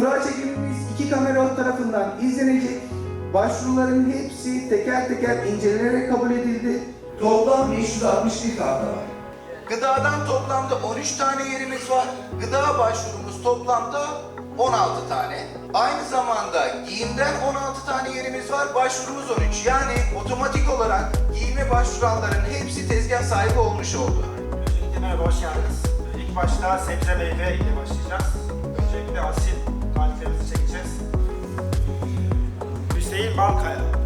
Kura çekimimiz iki kamera tarafından izlenecek. Başvuruların hepsi teker teker incelenerek kabul edildi. Toplam 561 karta var. Gıdadan toplamda 13 tane yerimiz var. Gıda başvurumuz toplamda 16 tane. Aynı zamanda giyimden 16 tane yerimiz var. Başvurumuz 13. Yani otomatik olarak giyime başvuranların hepsi tezgah sahibi olmuş oldu. Öncelikle merhaba, hoş geldiniz. İlk başta sebze meyve ile başlayacağız. Öncelikle